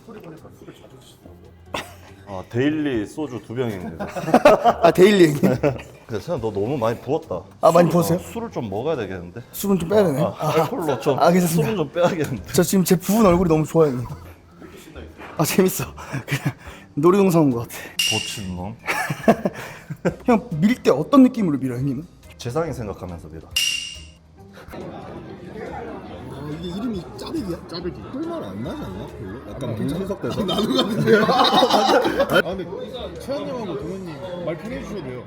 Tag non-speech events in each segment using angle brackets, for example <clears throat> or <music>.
스토리 보니까 술을 자주 드시더라고요. 아 데일리 소주 두 병입니다. <laughs> 아 데일리 형님. 근데 세현 너 너무 많이 부었다. 아, 많이 술- 부었어요? 어, 술을 좀 먹어야 되겠는데. 술은 좀 빼야 되네. 아, 알콜로 좀 아, 괜찮습니다. 술은 좀 빼야겠는데. 저 지금 제 부은 얼굴이 너무 좋아요. 형님. 아 재밌어. 그냥 놀이동산 온것 같아. 보친 놈. <laughs> 형밀 때 어떤 느낌으로 밀어 형님은? 재상이 생각하면서 믿어. 짜배기야? 짜배기. 꿀맛 안 나지 않나? 별로? 약간 분석돼서 나도 같은데요. <laughs> 아 근데 채연님하고 동현님 말 편해 주셔도 돼요.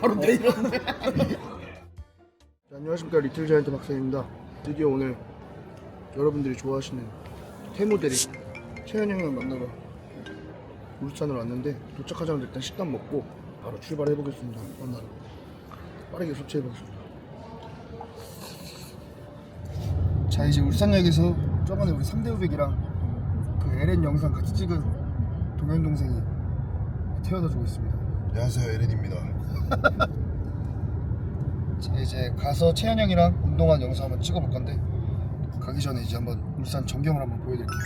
바로 내일인데. 네, 안녕하십니까 리틀 자이언트 박사입니다. 드디어 오늘 여러분들이 좋아하시는 태모델이 채연 형을 만나러 울산으로 왔는데 도착하자마자 일단 식단 먹고 바로 출발해 보겠습니다. 만나러 빠르게 소취해 보겠습니다. 자 이제 울산역에서 저번에 우리 3대 우백이랑 그 LN 영상 같이 찍은 동현 동생이 태워다 주고 있습니다. 안녕하세요 에렌입니다. <laughs> 자 이제 가서 채연 형이랑 운동한 영상 한번 찍어볼 건데 가기 전에 이제 한번 울산 전경을 한번 보여드릴게요.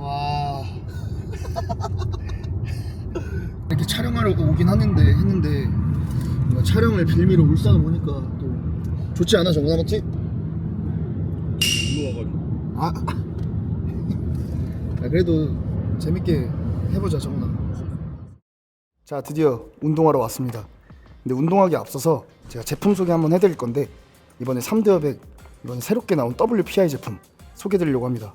와 <laughs> 이렇게 촬영하러 오긴 하는데 했는데 뭔가 촬영을 빌미로 울산을 오니까 또 좋지 않아 정훈아 맞지? 일로 와가지고. 아, 아 그래도 재밌게 해보자 정훈아. 자 드디어 운동하러 왔습니다. 근데 운동하기 앞서서 제가 제품 소개 한번 해드릴 건데 이번에 3대여백 이번에 새롭게 나온 WPI 제품 소개드리려고 합니다.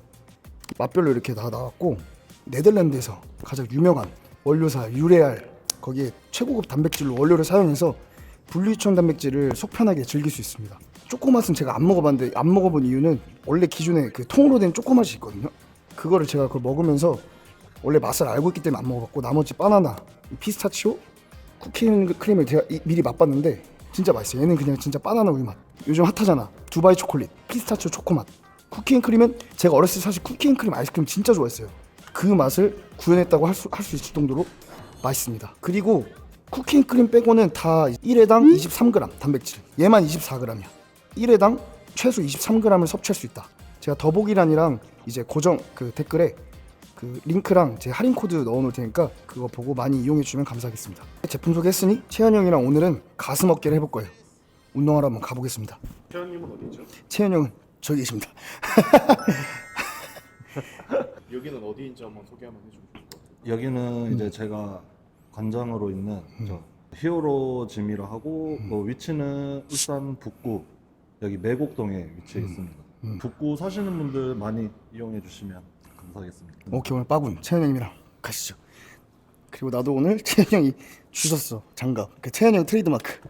맛별로 이렇게 다 나왔고 네덜란드에서 가장 유명한 원료사 유레알 거기에 최고급 단백질로 원료를 사용해서 분리유청 단백질을 속 편하게 즐길 수 있습니다. 초코맛은 제가 안 먹어봤는데 안 먹어본 이유는 원래 기존에 그 통으로 된 초코맛이 있거든요. 그거를 제가 그걸 먹으면서 원래 맛을 알고 있기 때문에 안 먹어봤고 나머지 바나나, 피스타치오, 쿠키 크림을 제가 이- 미리 맛봤는데 진짜 맛있어요. 얘는 그냥 진짜 바나나 우유 맛. 요즘 핫하잖아. 두바이 초콜릿, 피스타치오 초코 맛. 쿠키앤크림은 제가 어렸을 때 사실 쿠키앤크림 아이스크림 진짜 좋아했어요. 그 맛을 구현했다고 할 수 할 수 있을 정도로 맛있습니다. 그리고 쿠키앤크림 빼고는 다 1회당 23g 단백질. 얘만 24g이야. 1회당 최소 23g을 섭취할 수 있다. 제가 더보기란이랑 이제 고정 그 댓글에 그 링크랑 제 할인 코드 넣어놓을 테니까 그거 보고 많이 이용해 주시면 감사하겠습니다. 제품 소개했으니 채현 형이랑 오늘은 가슴 어깨를 해볼 거예요. 운동하러 한번 가보겠습니다. 채연님은 어디죠? 채현 형은 저기 계십니다. <laughs> 여기는 어디인지 한번 소개 한번 해주면 좋을 것 같아요. 여기는 음. 이제 제가 관장으로 있는 저 히어로 짐이라 하고 음. 뭐 위치는 울산 북구 여기 매곡동에 위치해 음. 있습니다. 북구 사시는 분들 많이 이용해 주시면 감사하겠습니다. 오케이 오늘 빠군 형님이랑 가시죠. 그리고 나도 오늘 <laughs> 채현 형이 주셨어 장갑. 그 채현 형 트레이드마크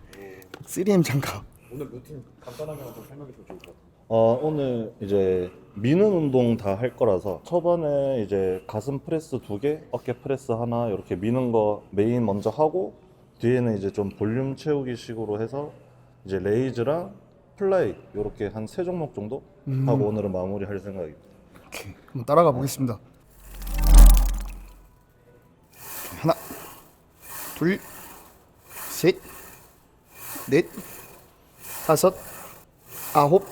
3M 장갑. 오늘 루틴 간단하게 한번 설명해 주면 좋을 것 같아요. 어, 오늘 이제 미는 운동 다 할 거라서 초반에 이제 가슴 프레스 두 개, 어깨 프레스 하나 이렇게 미는 거 메인 먼저 하고 뒤에는 이제 좀 볼륨 채우기 식으로 해서 이제 레이즈랑 플라이 이렇게 한 세 종목 정도 하고 오늘은 마무리 할 생각입니다. 오케이 한번 따라가 보겠습니다. 하나, 둘, 셋, 넷, 다섯, 아홉,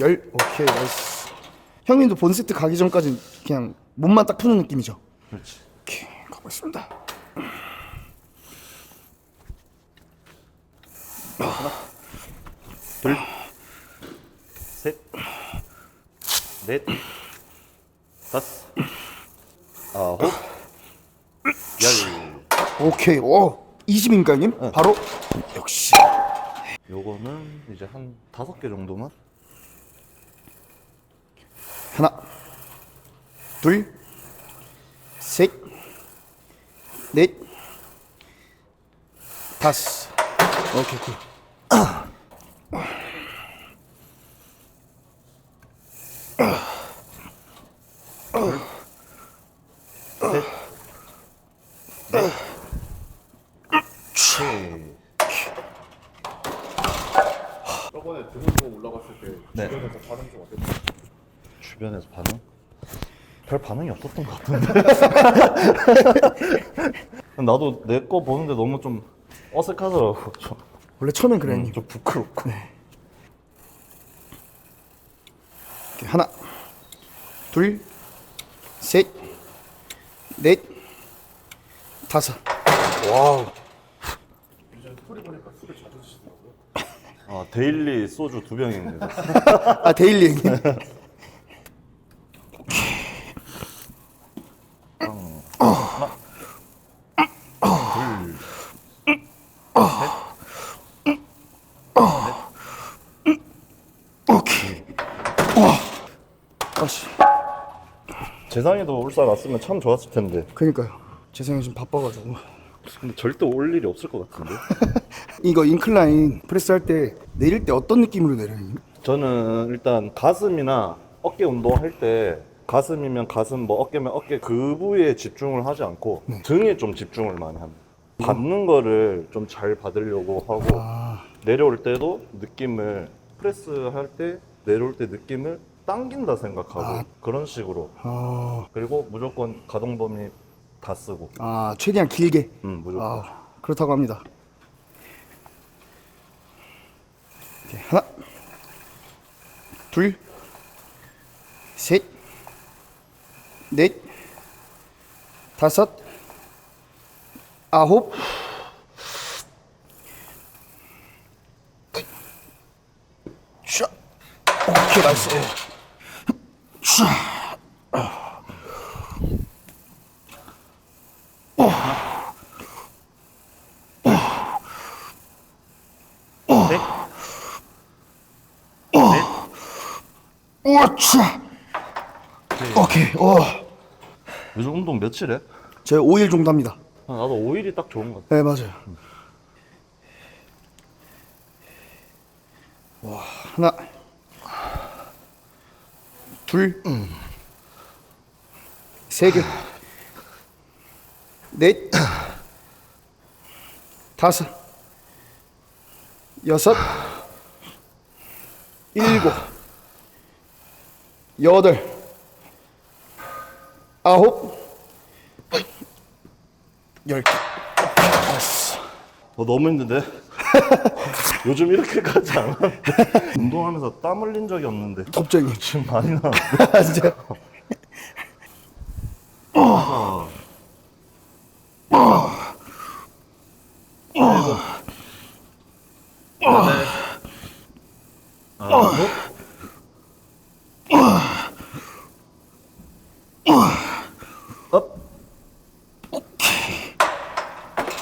열. 오케이 나이스. 형님도 본 세트 가기 전까지 그냥 몸만 딱 푸는 느낌이죠. 그렇지. 오케이 가보겠습니다. 둘, 셋, 넷, 다섯, 아홉, 열. 오케이 오 20인가 형님? 네. 바로 역시 요거는 이제 한 다섯 개 정도만 하나, 둘, 셋, 넷, 다섯. 오케이 굿. 셋. 저번에 등운동 올라갔을 때 네. 주변에서 반응 좀 어땠어요? 주변에서 반응? 별 반응이 없었던 것 같은데. <laughs> 나도 내 거 보는데 너무 좀 어색하더라고. 좀, 원래 처음엔 그래 음, 형님. 좀 부끄럽고. 오케이, 하나, 둘, 셋, 넷, 다섯. 와우. 아 데일리 소주 두 병입니다. 아 데일리 형님. <laughs> 오케이. 와. 아씨. 재상이도 울산 왔으면 참 좋았을 텐데. 그니까요. 재성이 좀 바빠가지고. 근데 절대 올 일이 없을 것 같은데. <laughs> 이거 인클라인 프레스 할 때 내릴 때 어떤 느낌으로 내려요? 저는 일단 가슴이나 어깨 운동할 때 가슴이면 가슴, 뭐 어깨면 어깨 그 부위에 집중을 하지 않고 등에 좀 집중을 많이 합니다. 받는 거를 좀 잘 받으려고 하고 아, 내려올 때도 느낌을 프레스 할 때 내려올 때 느낌을 당긴다 생각하고 아. 그런 식으로. 아, 그리고 무조건 가동 범위 다 쓰고. 아 최대한 길게. 음 무조건. 아, 그렇다고 합니다. 오케이, 하나, 둘, 셋, 넷, 다섯, 아홉, 오케이 나이스. 샤, 오차. 오케이, 오. 요즘 운동 며칠 해? 제가 5일 정도 합니다. 아, 나도 5일이 딱 좋은 것 같아 네, 맞아요. 와, 하나, 둘, 세 개, 넷, 다섯, 여섯, 일곱, 여덟, 아홉, 열. 개. 어, 너무 힘든데? <laughs> 요즘 이렇게까지 안 하는데 운동하면서 땀 흘린 적이 없는데 갑자기. 지금 많이 나 아, 진짜.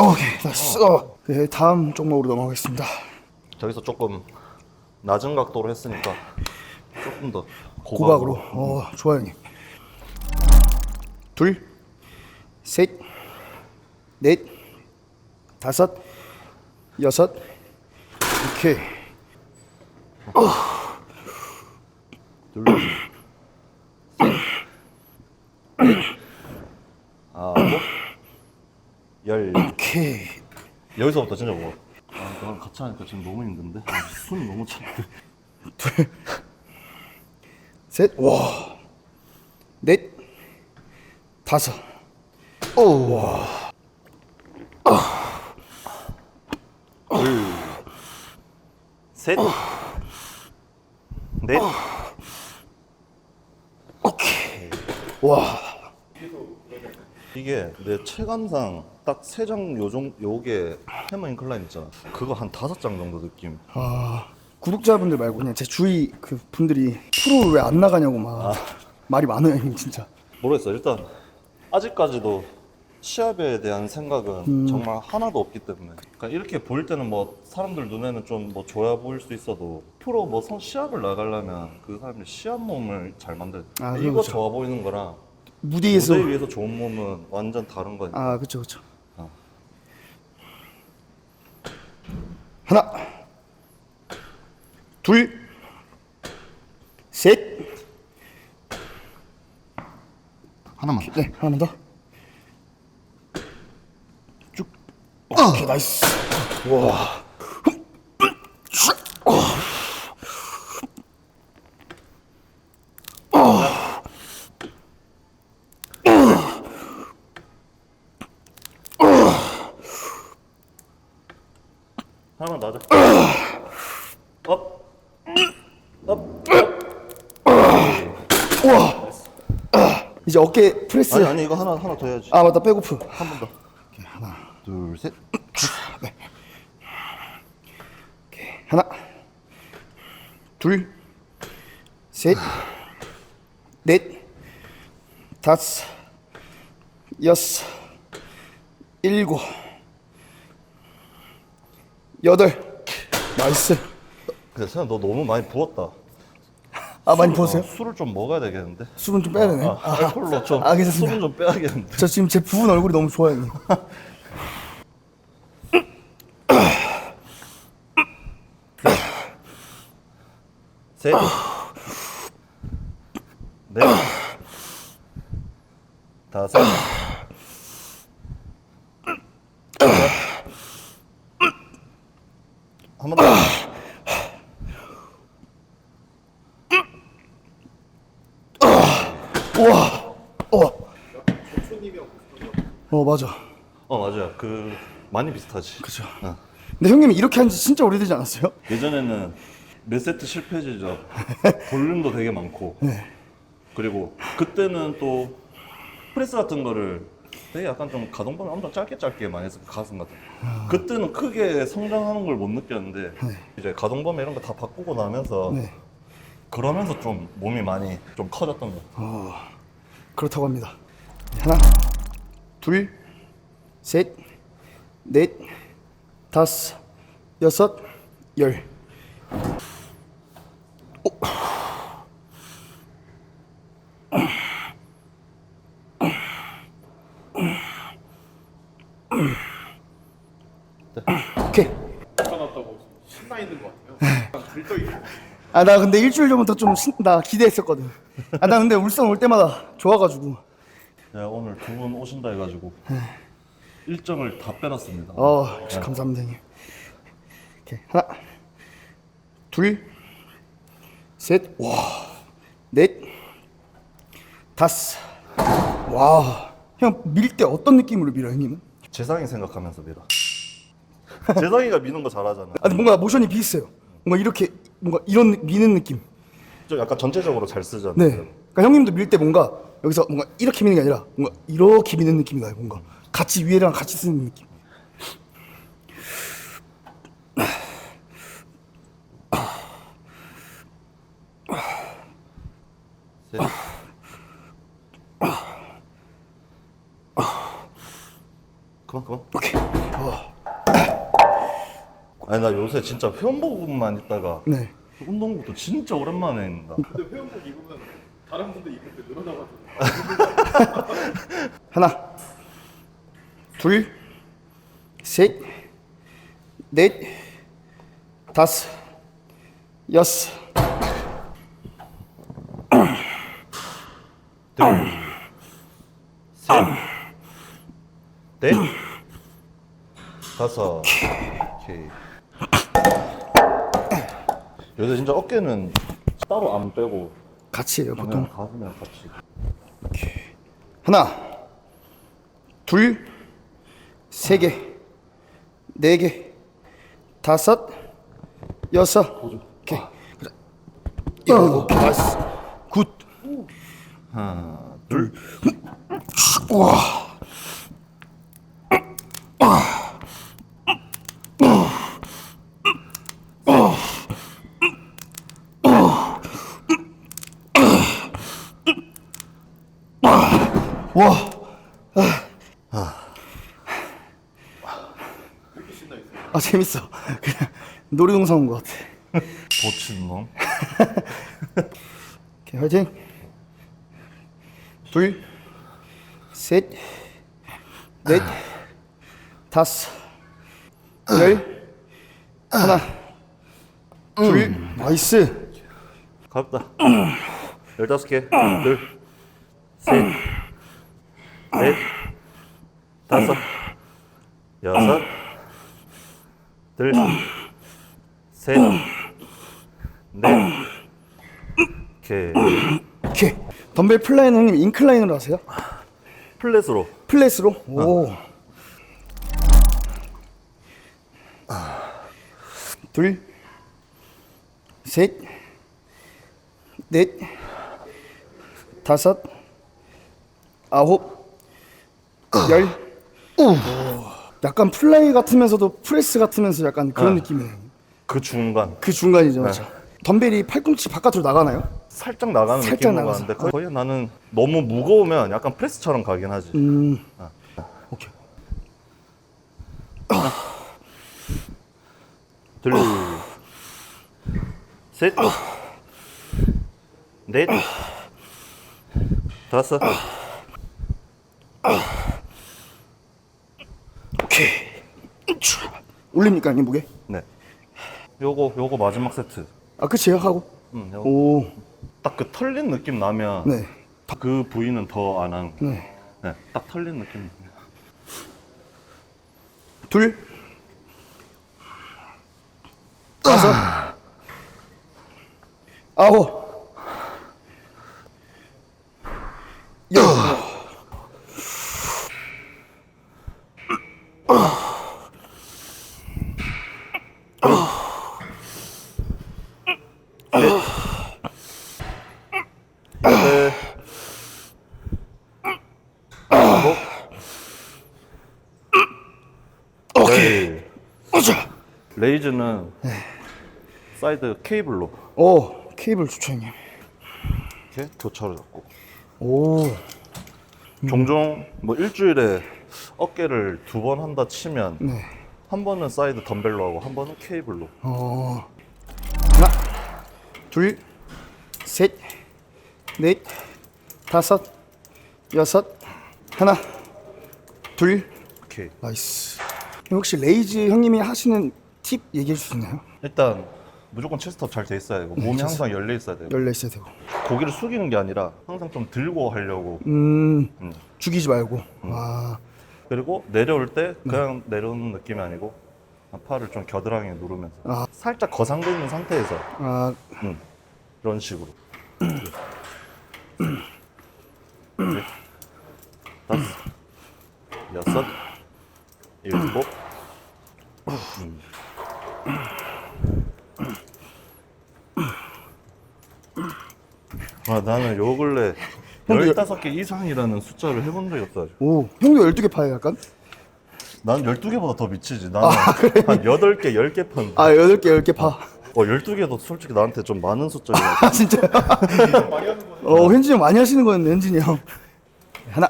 오케이, 됐어. 네, 다음 종목으로 넘어가겠습니다. 저기서 조금 낮은 각도로 했으니까 조금 더 고각으로. 고각으로, 어, 좋아요, 형님. 둘, 셋, 넷, 다섯, 여섯, 오케이. 둘, 셋, 넷, 아홉, 열 오케이. 여기서부터 진짜 무거워 같이 하니까 지금 너무 힘든데? 아, 손이 너무 차는데. <laughs> 셋, 와, 넷, 다섯, 오, 와, 셋, 넷, 오케이. 와, 이게 내 체감상 딱 세 장 요정 요게 해머 인클라인 있잖아. 그거 한 다섯 장 정도 느낌. 아, 구독자분들 말고 그냥 제 주위 그 분들이 프로 왜 안 나가냐고 막 말이 많아요, 형님 진짜. 모르겠어. 일단 아직까지도 시합에 대한 생각은 정말 하나도 없기 때문에. 그러니까 이렇게 보일 때는 뭐 사람들 눈에는 좀 뭐 좋아 보일 수 있어도 프로 뭐 선 시합을 나가려면 그 사람들 시합 몸을 잘 만들. 아, 이거 그렇죠. 좋아 보이는 거랑 무대에서 무대 위에서 좋은 몸은 완전 다른 거니까. 아, 그쵸, 그쵸. 어. 하나, 둘, 셋. 하나만. 네, 하나만 더. 쭉. 오케이, 나이스. 와. 하나만 더 하자. 업. 업. 업. 와. 이제 어깨 프레스. 아니 아니 이거 하나 하나 더 해야지. 아 맞다 백오프. 한 번 더. 하나, 둘 셋. 하나, 둘, 셋, 넷, 다섯, 여섯, 일곱, 여덟. 나이스. 근데 세현 너 너무 많이 부었다. 아 많이 보세요. 어, 술을 좀 먹어야 되겠는데. 수분 좀 빼야 되네. 아, 알콜로 좀 아, 괜찮습니다. 술은 좀 빼야겠는데. 저 지금 제 부은 얼굴이 너무 좋아요. 형님. 셋. 넷. 다섯. 한번 더. 어. 어 맞아. 어 맞아요. 그 많이 비슷하지. 그죠. 어. 근데 형님이 이렇게 한 지 진짜 오래되지 않았어요? 예전에는 몇 세트 실패지죠. <laughs> 볼륨도 되게 많고. 그리고 그때는 또 프레스 같은 거를 되게 약간 좀 가동범위 엄청 짧게 짧게 많이 했어 가슴 같은 거. 그때는 크게 성장하는 걸 못 느꼈는데 이제 가동범위 이런 거 다 바꾸고 나면서 네. 그러면서 좀 몸이 많이 좀 커졌던 것 같아요. 그렇다고 합니다. 하나, 둘, 셋, 넷, 다섯, 여섯, 열. 오케이. 나왔다고 신나 있는 것 같아요. 들떠 있고. 아 나 근데 일주일 전부터 좀나 기대했었거든. 아 나 근데 울산 올 때마다 좋아가지고. 네, 오늘 두 분 오신다 해가지고 일정을 다 빼놨습니다. 어 역시 감사합니다 형님. 오케이 하나, 둘, 셋, 와, 넷, 다섯. 와, 형 밀 때 어떤 느낌으로 밀어 형님은? 재상이 생각하면서 밀어. 재상이가 미는 거 잘하잖아. 아 근데 뭔가 모션이 비슷해요. 뭔가 이렇게 뭔가 이런 느- 미는 느낌. 좀 약간 전체적으로 잘 쓰잖아. 네. 그러니까 형님도 밀 때 뭔가 여기서 뭔가 이렇게 미는 게 아니라 뭔가 이렇게 미는 느낌이 나요. 뭔가 같이 위에랑 같이 쓰는 느낌. 셋. 그만 그만. 오케이. 아니 나 요새 진짜 회원복만 있다가 네. 운동복도 진짜 오랜만에 입는다. 근데 회원복 입으면 다른 분들 입을 때 늘어나가지고. <laughs> 하나, 둘, 셋, 넷, 다섯, 여섯, 둘, 셋, 넷, 다섯. 오케이. 요새 진짜 어깨는 따로 안 빼고 같이 해요 보통. 그냥 가슴이랑 같이. 하나, 둘, 세 개, 네 개, 다섯, 여섯. 오케이. 어, 오케이. 나이스. 굿. 하나, 둘, 와. 와. 아 재밌어. 그냥 놀이동산 온 것 같아. 보친 놈. <laughs> 오케이, 화이팅. 둘, 셋, 넷, 다섯, 열, 하나, 둘, 나이스. 가볍다. 열다섯 개. 둘, 셋, 넷, 다섯, 여섯, 둘, 셋, 넷. 오케이. 오케이. 덤벨 플라이는 형님 인클라인으로 하세요? 플랫으로. 플랫으로? 오. 둘, 셋, 넷, 다섯, 아홉, 열. 오. 약간 플레이 같으면서도 프레스 같으면서 약간 그런 네. 느낌이에요. 그 중간 그 중간이죠, 맞죠? 덤벨이 팔꿈치 바깥으로 나가나요? 살짝 나가는 살짝 느낌으로 나가서. 가는데 거의 나는 너무 무거우면 약간 프레스처럼 가긴 하지. 음. 아. 오케이. 둘, 셋, 넷, 다섯. 오케이. 올립니까, 형님 무게? 네. 요거 요거 마지막 세트. 아, 그치요 하고. 음, 요거 오. 딱 그 털린 느낌 나면 네. 그 부위는 더 안 하는 거. 네. 네, 딱 털린 느낌. 둘. 다섯. 아홉. 열. 네. 레이즈는 사이드 케이블로 오, 케이블 좋죠, 형님. 이렇게 교차로 잡고 오. 종종 뭐 일주일에 어깨를 두 번 한다 치면 네. 한 번은 사이드 덤벨로 하고 한 번은 케이블로 어. 하나, 둘, 셋, 넷, 다섯, 여섯, 하나, 둘, 오케이 나이스. 혹시 레이즈 형님이 하시는 팁 얘기해 있나요? 일단 무조건 체스트업 잘 돼 있어야 되고 몸이 항상 열려 있어야 되고 열려 있어야 되고. 고기를 숙이는 게 아니라 항상 좀 들고 하려고 음, 음. 죽이지 말고. 아, 그리고 내려올 때 그냥 내려오는 느낌이 아니고 팔을 좀 겨드랑이에 누르면서 아. 살짝 거상돼 있는 상태에서 아, 음, 이런 식으로 넷, 다섯, 여섯, 일곱, 음. 아, 나는 요 근래 형도 15개 이상이라는 숫자를 해본 적이 없어가지고 오, 형도 12개 파요, 약간? 난 12개보다 더 미치지 나는 한 8개, 10개 판 아, 8개, 10개 파. 어, 12개도 솔직히 나한테 좀 많은 숫자이라 <laughs> 아, 진짜? 어, 현진이 형 많이 하시는 거였네, 현진이 형. 하나,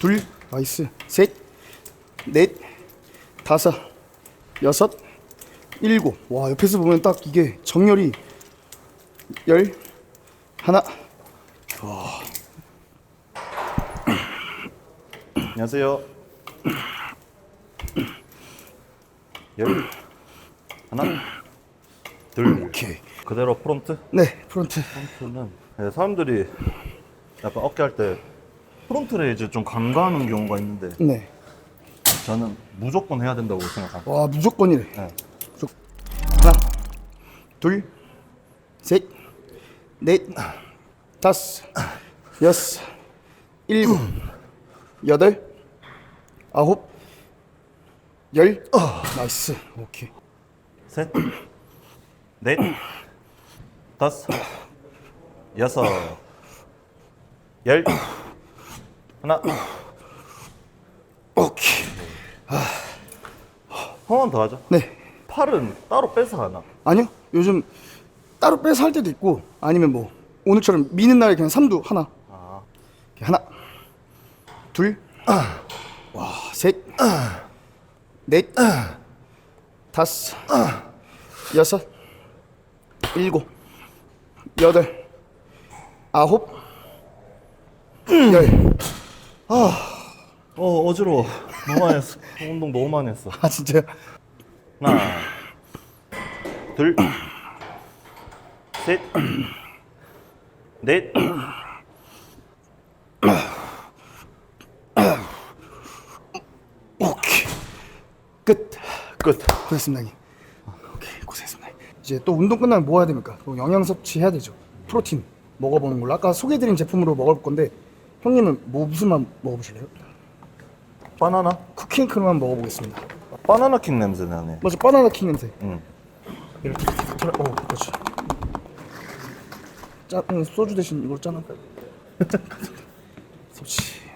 둘, 나이스. 셋, 넷, 다섯, 여섯, 일곱. 와, 옆에서 보면 딱 이게 정렬이 열, 하나, 안녕하세요. 열 하나 둘 오케이. 그대로 프론트 네, 프론트. 프론트는 네, 사람들이 약간 어깨 할 때 프론트를 이제 좀 간과하는 경우가 있는데 네. 저는 무조건 해야 된다고 생각합니다. 와, 무조건이래. 네. 둘, 셋, 넷, 다섯, 여섯, 일곱, 여덟, 아홉, 열. 나이스. 오케이. 셋, 넷, 다섯, 여섯, 열, 하나, 오케이. 한 번 더 하죠. 네. 팔은 따로 빼서 하나. 아니요. 요즘 따로 빼서 할 때도 있고 아니면 뭐 오늘처럼 미는 날에 그냥 삼두 하나. 아, 이렇게 하나. 둘. 와, 셋. 넷. 다섯. 여섯. 일곱. 여덟. 아홉. 열. 어 어지러워. 너무 많이 했어. 운동 너무 많이 했어. 아 진짜. 하나, 둘, <clears throat> 셋, 넷, 오케이. 끝. 끝. 고생했습니다. 형님. 오케이, 고생했습니다. 이제 또 운동 끝나면 뭐 해야 됩니까? 또 영양 섭취 해야 되죠. 프로틴 먹어보는 걸로. 아까 소개해드린 제품으로 먹어볼 건데 형님은 뭐 무슨 맛 먹어보실래요? 바나나? 쿠킹크만 먹어보겠습니다. 바나나 킹 냄새 나네. 맞아, 바나나 킹 냄새. 응. 이렇게 털어. 어, 그렇지. 짜, 응, 소주 대신 이걸 짜놨다. 섭취. <laughs>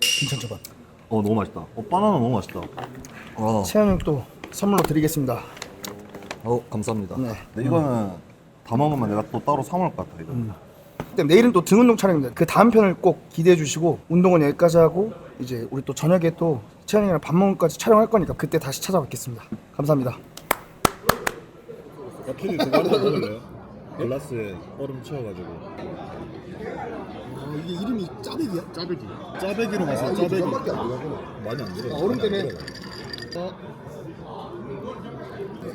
괜찮죠, 반? 어 너무 맛있다. 어 바나나 너무 맛있다. 어, 채연 형또 선물로 드리겠습니다. 어 감사합니다. 네. 근데 이거는 다 먹으면 내가 또 따로 사 먹을 것 같아 이거. 일단 내일은 또 등 운동 촬영입니다. 그 다음 편을 꼭 기대해 주시고 운동은 여기까지 하고 이제 우리 또 저녁에 또 채연 형이랑 밥 먹을까지 촬영할 거니까 그때 다시 찾아뵙겠습니다. 감사합니다. 커피 그거 하나 먹을래요? 글라스에 얼음 채워가지고 아 이게 이름이 짜배기야? 짜배기. 짜배기로 아, 짜배기 안 들어가구나. 많이 안 들어 아, 얼음 때문에. 들어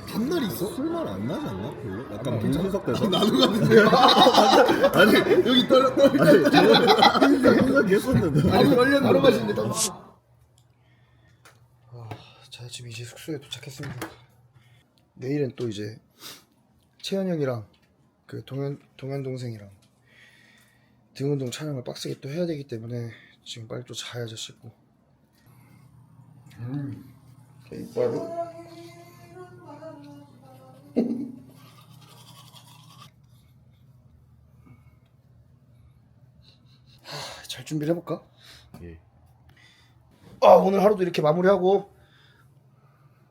가. 밤날이 있어? 술맛 안 나지 않나? 별로? 약간 아, 분석돼서 나도 같은데. <laughs> 아니 여기 떨려 떨려. 아니 저는 생각했었는데 아니 떨려 바로 마시는데 다. 아, 자 지금 이제 숙소에 도착했습니다. 내일은 또 이제 채연 형이랑 그 동현 동현 동생이랑 등 운동 촬영을 빡세게 또 해야 되기 때문에 지금 빨리 또 자야죠 씻고. 음. 오케이, 바로. 잘 준비를 해볼까? 예. 아 오늘 하루도 이렇게 마무리하고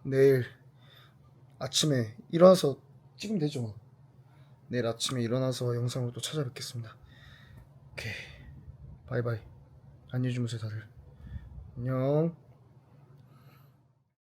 내일 아침에 일어나서 찍으면 되죠 뭐. 내일 아침에 일어나서 영상으로 또 찾아뵙겠습니다 오케이 바이바이 안녕히 주무세요 다들 안녕